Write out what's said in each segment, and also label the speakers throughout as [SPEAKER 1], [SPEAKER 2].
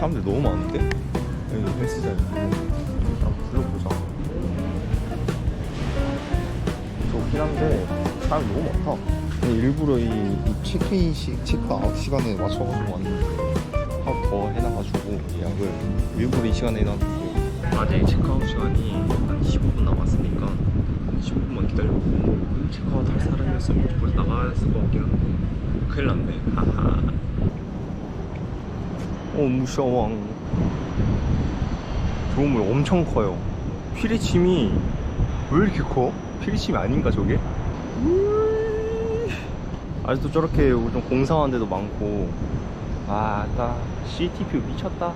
[SPEAKER 1] 사람들 너무 많은데? 여기 헬스장 한번 불러보자. 좋긴 한데 사람이 너무 많다. 일부러 이, 이 체크인 시, 체크아웃 시간에 맞춰가지고 왔는데 하나 더 해놔가지고 예약을 일부러 이 시간에 해놨는데. 아직 체크아웃 시간이 한 15분 남았으니까 한 15분만 기다려보고 체크아웃 할 사람이었으면 벌써 나갈 수가 없긴 한데. 큰일 났네. 하하 어 무서워 드럼이 엄청 커요 피리침이 왜 이렇게 커? 피리침이 아닌가 저게? 아직도 저렇게 좀 공사한 데도 많고 아따 CTP 미쳤다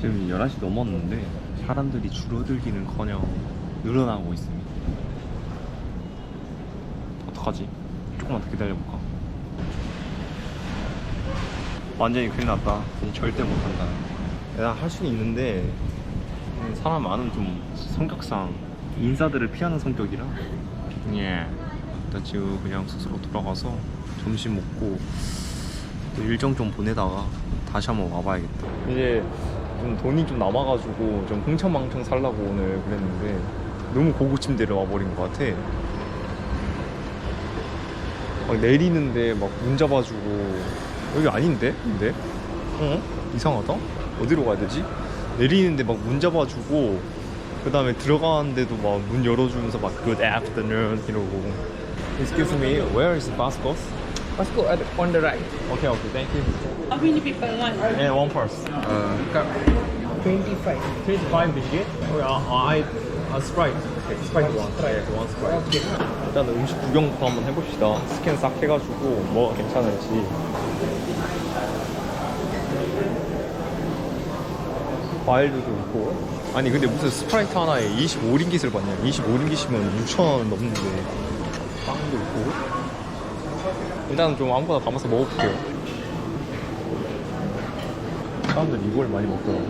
[SPEAKER 1] 지금 11시 넘었는데 사람들이 줄어들기는 커녕 늘어나고 있습니다 어떡하지? 조금만 더 기다려볼까? 완전히 큰일 났다. 절대 못한다. 내가 할 수는 있는데 음, 사람 많은 좀 성격상 인사들을 피하는 성격이라. 예. 일단 지금 그냥 스스로 돌아가서 점심 먹고 또 일정 좀 보내다가 다시 한번 와봐야겠다. 이제 좀 돈이 좀 남아가지고 좀 흥청망청 살라고 오늘 그랬는데 너무 고급진 데를 와버린 것 같아. 막 내리는데 막 문 잡아주고 여기 아닌데? 근데? 어? 이상하다? 어디로 가야 되지? 내리는데 막 문 잡아주고 그 다음에 들어가는데도 막 문 열어주면서 막 Good afternoon 이러고 Excuse me, where is the bus bus?
[SPEAKER 2] Let's go at, on the right.
[SPEAKER 1] Okay, okay, thank you
[SPEAKER 3] How many people want?
[SPEAKER 1] And one person
[SPEAKER 2] Uh, 25.
[SPEAKER 1] 25 비시게? Oh, I, I Sprite Sprite one Sprite one Sprite
[SPEAKER 2] Okay.
[SPEAKER 1] 일단 음식 구경부터 한번 해봅시다 스캔 싹 해가지고 뭐가 괜찮을지 과일도 좀 있고. 아니 근데 무슨 스프라이트 하나에 25링깃을 받냐? 25링깃이면 6천원 넘는데. 빵도 있고. 일단 좀 아무거나 담아서 먹어볼게요. 사람들 이걸 많이 먹더라고.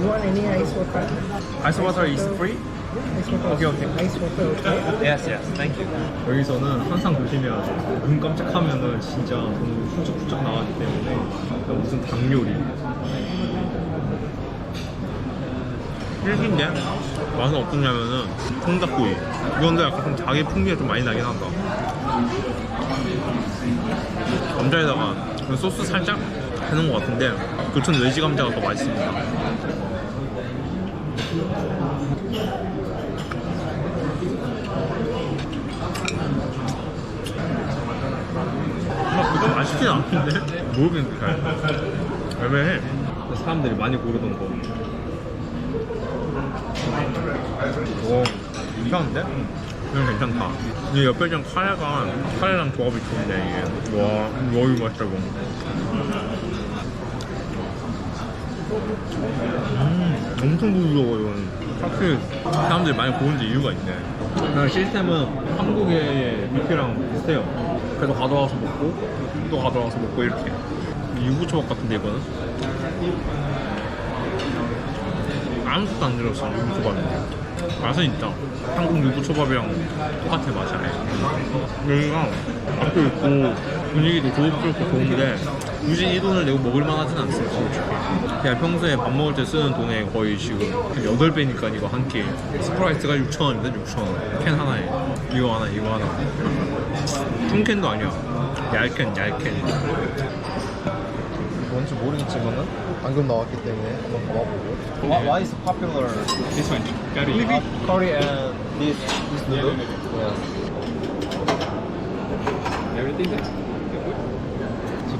[SPEAKER 2] You want any ice water?
[SPEAKER 1] 아이스 워터 is free?
[SPEAKER 2] Water,
[SPEAKER 1] okay? Yes, yes, thank you. 여기서는 항상 보시면 눈 깜짝하면은 진짜 돈 훌쩍훌쩍 나가기 때문에 무슨 닭 요리. 일기인데 맛은 어떠냐면은 통닭구이. 이건데 약간 좀 닭의 풍미가 좀 많이 나긴 한다. 감자에다가 그 소스 살짝 하는 것 같은데 교촌 외지 감자가 더 맛있습니다. 막 그거 맛있진 않은데? 모르겠는데 잘. 애매해. 사람들이 많이 고르던 거. 오, 이상한데? 이건 괜찮다. 이 옆에 좀 카레가 카레랑 조합이 좋은데 이게. 와 너무 맛있다 이거. 음 엄청 부드러워 이건. 확실히 사람들이 많이 고르는 이유가 있네. 그냥 시스템은 한국의 뷔페랑 비슷해요 그래서 가져와서 먹고 또 가져와서 먹고 이렇게. 유부초밥 같은데 이거는? 아무것도 안 들었어 유부초밥은 맛은 있다. 한국 유부초밥이랑 똑같은 맛이 아예 여기가 앞도 있고 분위기도 좋고 좋은데 굳이 이 돈을 내고 먹을 만하진 않습니다. 그냥 평소에 밥 먹을 때 쓰는 돈의 거의 지금 한 8배니까 이거 한 끼 스프라이트가 6,000원입니다 6,000원. 캔 하나에. 이거 하나 이거 하나. 뚱캔도 아니야. 얇캔 얇캔. 뭔지 모르겠지만은 방금 나왔기 때문에 한번 가봐보고. What, what is popular.
[SPEAKER 4] This one, curry.
[SPEAKER 1] curry and this this noodle? Yeah.
[SPEAKER 4] Everything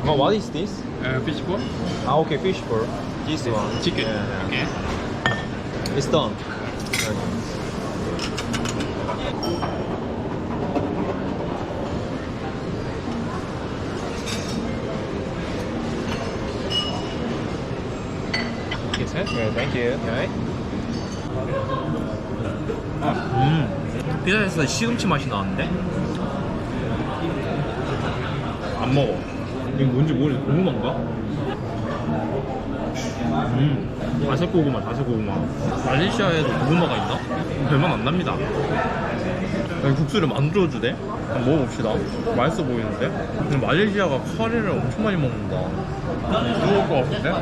[SPEAKER 1] Oh, what is this?
[SPEAKER 4] Uh, fish ball,
[SPEAKER 1] Ah, okay, fish ball. This one.
[SPEAKER 4] chicken.
[SPEAKER 1] Yeah,
[SPEAKER 4] Okay.
[SPEAKER 1] yeah. It's done.
[SPEAKER 4] Okay, sir.
[SPEAKER 1] Yeah, thank you. Okay. 음, 피자에서 시금치 맛이 나는데? 안 먹어. 이게 뭔지 모르 고구마인가? 음, 다색 고구마, 다색 고구마. 말레이시아에도 고구마가 있나? 별만 안 납니다. 여기 국수를 만들어 주대? 한번 먹어봅시다. 맛있어 보이는데? 근데 말레이시아가 카레를 엄청 많이 먹는다. 무서울 것 같은데?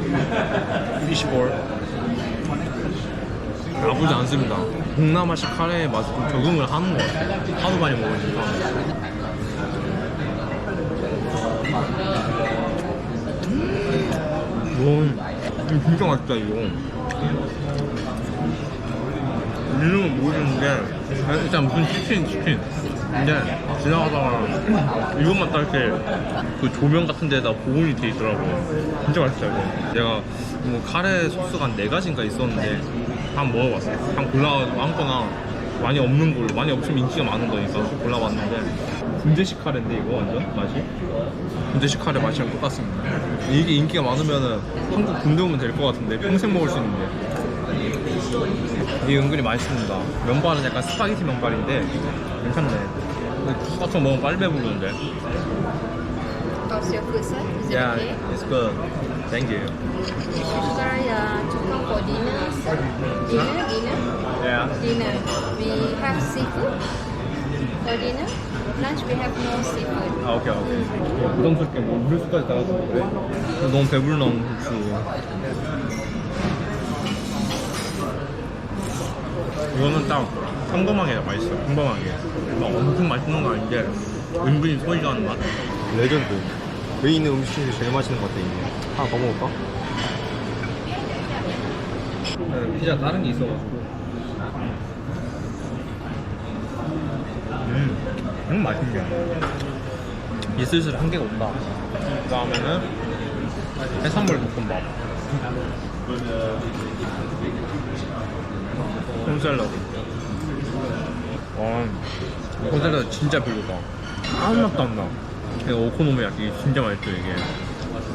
[SPEAKER 1] 피시볼 나쁘지 않습니다. 동남아식 카레의 맛을 좀 적응을 하는 것 같아요. 하도 많이 먹으니까. 음, 진짜 맛있다 이거. 이름은 모르겠는데 일단 무슨 치킨 치킨. 근데 지나가다가 이것만 딱 이렇게 그 조명 같은 데다 보온이 돼 있더라고요. 진짜 맛있다 이거. 내가 뭐 카레 소스가 한네 가지인가 있었는데 한번 먹어봤어요. 한 골라가지고 아무거나 많이 없는 걸로 많이 없으면 인기가 많은 거니까 골라봤는데 군대식 카레인데 이거 완전 맛이 군대식 카레 맛이랑 똑같습니다. 이게 인기가 많으면은 한국 군대 오면 될 것 같은데 평생 먹을 수 있는데 이게 은근히 맛있습니다. 면발은 약간 스파게티 면발인데 괜찮네. 근데 국수 같은 거 먹으면 빨리 배부르는데.
[SPEAKER 3] How's your food, sir? Is it
[SPEAKER 1] Yeah,
[SPEAKER 3] okay?
[SPEAKER 1] it's good. Thank you.
[SPEAKER 3] For dinner. Dinner, dinner,
[SPEAKER 1] Yeah.
[SPEAKER 3] dinner. We have seafood for dinner. Lunch we have no seafood.
[SPEAKER 1] 아 오케이 오케이. 부담스럽게 뭐 음료수까지 따라서 그래? 너무 배불러 국수. 이거는 딱 평범하게 맛있어. 평범하게. 막 엄청 맛있는 거 아닌데 은근히 소리 나는 맛.
[SPEAKER 5] 레전드. 왜 있는 음식 중에 제일 맛있는 것 같아, 이게. 하나 더 먹을까?
[SPEAKER 1] 네, 피자 다른 게 있어가지고. 음, 음 맛있네. 이 슬슬 한개가 온다. 그 다음에는 해산물 볶음밥. 콘샐러드. 와, 콘샐러드 진짜 별로다. 아무 맛도 안 나. 이거 오코노미야끼 진짜 맛있죠 이게.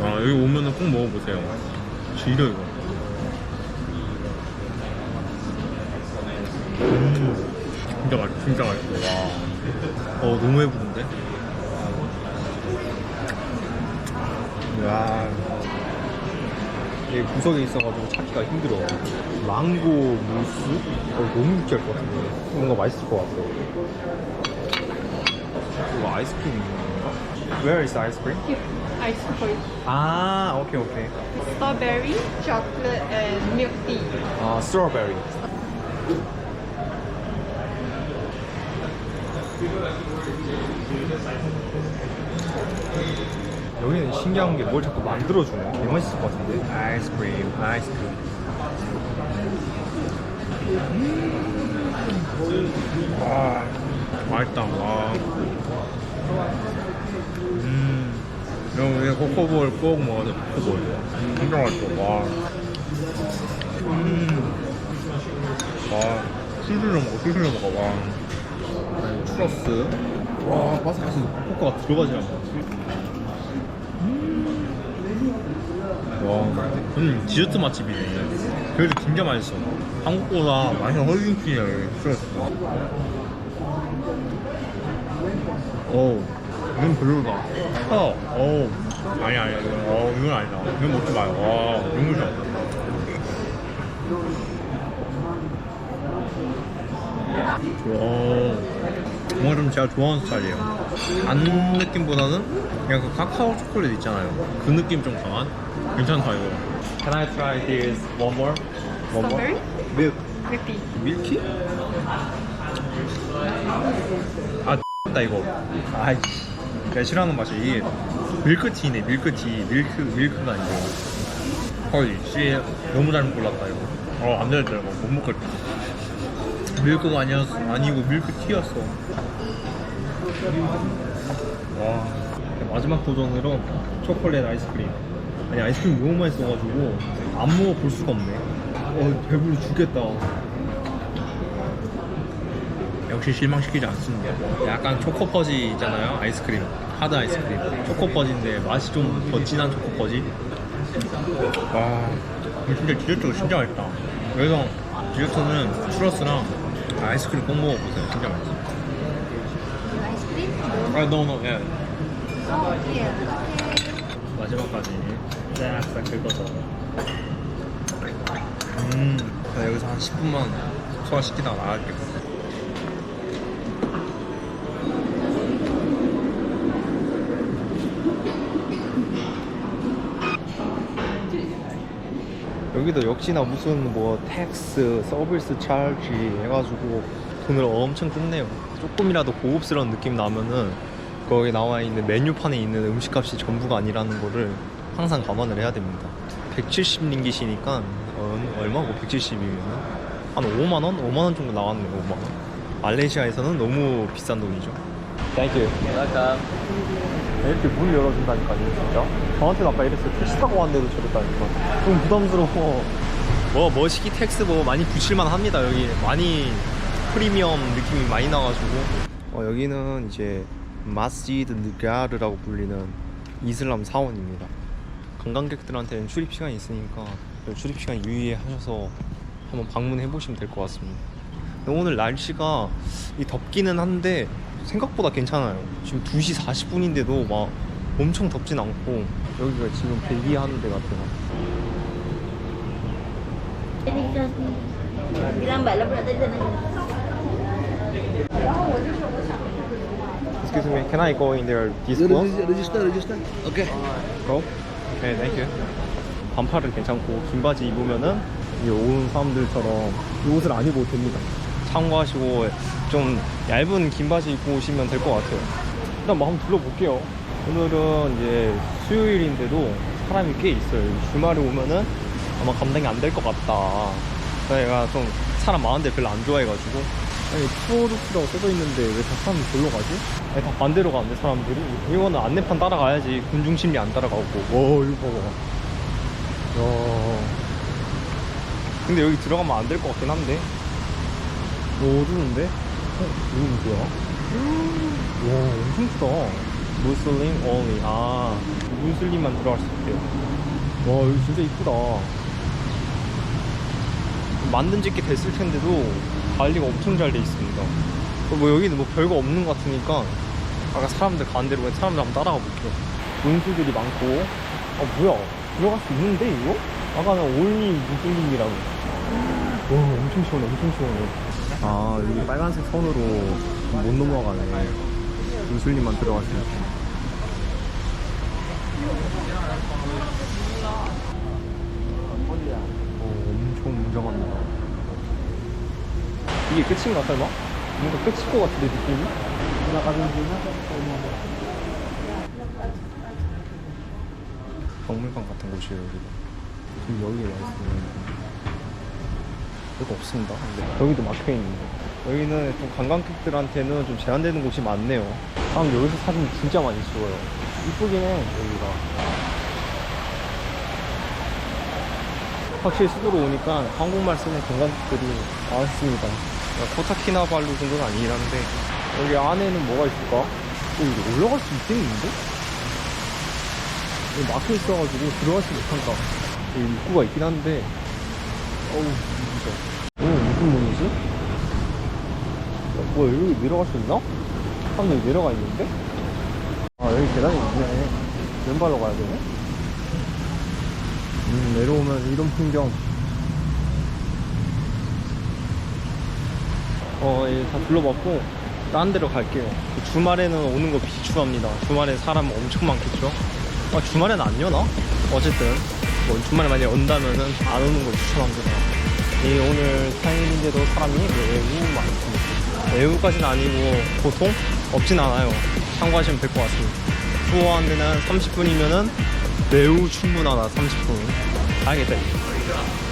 [SPEAKER 1] 아 여기 오면은 꼭 먹어보세요. 질려 이거. 진짜 맛있어, 진짜 맛있어. 와. 어, 너무 배부른데?
[SPEAKER 5] 야 이게 구석에 있어가지고 찾기가 힘들어. 망고 무스? 어, 너무 느끼할 것 같은데. 뭔가 맛있을 것 같아. 이거 아이스크림 있는 건가? Where is the ice cream?
[SPEAKER 6] ice cream,
[SPEAKER 5] 아, 오케이, 오케이.
[SPEAKER 6] strawberry, chocolate, and milk tea.
[SPEAKER 5] 아, strawberry. 여기는 신기한 게 뭘 자꾸 만들어주네. 되게 맛있을 것 같은데.
[SPEAKER 1] 아이스크림, 아이스크림. 와, 맛있다, 와. 음, 여기 코코볼 꼭 먹어야 돼, 코코볼. 진짜 맛있어, 와. 음, 와, 술을 먹어, 술을 먹어, 와. 추러스. 와, 바삭바삭 코코가 들어가지 않아. 와, 음, 디저트 맛집이네. 그래도 진짜 맛있어. 한국보다 많이 헐링키야, 스트레스. 오, 이건 별로다. 어, 오, 아니, 아니, 이건, 어, 이건 아니다. 이건 먹지 마요. 와, 너무 좋 아. 좋아. 뭔가 좀 제가 좋아하는 스타일이에요. 단 느낌보다는 그냥 그 카카오 초콜릿 있잖아요. 그 느낌 좀 강한? 괜찮다, 이거.
[SPEAKER 5] Can I try this one more? One more? Milk.
[SPEAKER 6] milk tea.
[SPEAKER 5] 밀키?
[SPEAKER 1] 아, 다 이거. 아이씨. 내가 싫어하는 맛이 이게 밀크티네, 밀크티. 밀크, 밀크가 아니고. 헐, 씨, 너무 잘못 골랐다, 이거. 어, 안 되겠다, 이거. 못 먹겠다. 밀크가 아니었어. 아니고 밀크티였어. 와.
[SPEAKER 5] 마지막 도전으로 초콜릿 아이스크림. 아니 아이스크림 너무 맛있어가지고 안 먹어볼 수가 없네. 어 배불러 죽겠다.
[SPEAKER 1] 역시 실망시키지 않습니다. 약간 초코퍼지 있잖아요. 아이스크림. 하드 아이스크림. 초코퍼지인데 맛이 좀 더 진한 초코퍼지. 와, 진짜 디저트가 진짜 맛있다. 그래서 디저트는 추러스랑 아이스크림 꼭 먹어보세요. 진짜 맛있어.
[SPEAKER 3] Cream?
[SPEAKER 1] 아, no, no, 예.
[SPEAKER 3] Here. Okay.
[SPEAKER 1] 마지막까지 싹싹 긁어서
[SPEAKER 7] 음, 나 여기서 한 10분만 소화시키다가 나갈게.
[SPEAKER 1] 여기도 역시나 무슨 뭐 텍스, 서비스 차지 해가지고 돈을 엄청 뜯네요. 조금이라도 고급스러운 느낌 나면은 거기 나와 있는 메뉴판에 있는 음식값이 전부가 아니라는 거를 항상 감안을 해야 됩니다. 170링깃이니까 얼마고 170이면 한 5만 원? 5만 원 정도 나왔네요. 5만 원. 말레이시아에서는 너무 비싼 돈이죠. 땡큐. 이렇게 문 열어준다니까요, 진짜. 저한테는 아까 이랬어요. 택시 타고 왔는데도 저랬다니까. 좀 부담스러워. 뭐, 머시기 텍스 뭐 많이 붙일만 합니다, 여기. 많이 프리미엄 느낌이 많이 나가지고. 어, 여기는 이제 마시드 느가르라고 불리는 이슬람 사원입니다. 관광객들한테는 출입 시간이 있으니까 그 출입 시간 유의하셔서 한번 방문해 보시면 될 것 같습니다. 오늘 날씨가 이 덥기는 한데 생각보다 괜찮아요. 지금 2시 40분인데도 막 엄청 덥진 않고 여기가 지금 대기하는 데 같아요. Excuse me, can I go in there this close? Register, register. Okay. Go. Okay, thank you. 반팔은 괜찮고 긴 바지 입으면은 이 오는 사람들처럼 이 옷을 안 입어도 됩니다. 참고하시고 좀 얇은 긴 바지 입고 오시면 될 것 같아요. 일단 뭐 한번 둘러볼게요. 오늘은 이제 수요일인데도 사람이 꽤 있어요. 주말에 오면은 아마 감당이 안 될 것 같다. 저희가 좀 사람 많은데 별로 안 좋아해가지고 아니 투어루트라고 써져 있는데 왜 다 사람이 절로 가지? 아니 다 반대로 가는데 사람들이 이거는 안내판 따라가야지 군중심리 안 따라가고 와 이거 봐봐 야 근데 여기 들어가면 안 될 것 같긴 한데 어두운데? 어? 이거 뭐야? 와 엄청 크다 무슬림 only 아 무슬림만 들어갈 수 있대요 와 여기 진짜 이쁘다 만든 지꽤 됐을 텐데도 관리가 엄청 잘 돼 있습니다. 뭐 여기는 뭐 별거 없는 것 같으니까 아까 사람들 가는 대로 그냥 사람들 한번 따라가 볼게요. 문수들이 많고 아 뭐야 들어갈 수 있는데 이거? 아까는 올리 무슬림이라고 와 엄청 시원해 엄청 시원해 아 여기 빨간색 선으로 못 넘어가네 무슬림만 들어갈 수 있게 어, 엄청 웅장합니다. 이게 끝인가 설마? 뭔가 끝일 것 같은데 느낌이? 박물관 같은 곳이에요 여기가. 지금 여기에 와 있어요. 별거 없습니다. 근데 여기도 막혀 있는데. 여기는 좀 관광객들한테는 좀 제한되는 곳이 많네요. 사람 여기서 사진 진짜 많이 찍어요. 이쁘긴 해 여기가. 확실히 수도로 오니까 한국말 쓰는 관광객들이 많습니다. 코타키나발루 정도는 아니긴 한데 여기 안에는 뭐가 있을까? 어, 이거 올라갈 수 있겠는데? 여기 막혀 있어가지고 들어가지 못한다. 여기 입구가 있긴 한데 어우 무서워. 오 무슨 문이지? 야, 뭐야 여기 내려갈 수 있나? 사람들이 내려가 있는데? 아 여기 계단이 있네. 왼발로 가야 되네? 음, 내려오면 이런 풍경. 어, 예, 다 둘러봤고, 딴 데로 갈게요. 주말에는 오는 거 비추합니다. 주말에 사람 엄청 많겠죠? 아, 주말에는 안 여나? 어쨌든, 뭐, 주말에 만약에 온다면은 안 오는 걸 추천합니다. 이 오늘 평일인데도 사람이 매우 많습니다. 매우까지는 아니고, 보통 없진 않아요. 참고하시면 될 것 같습니다. 투어하는 데는 30분이면은 매우 충분하다 30분 가야겠다 이제.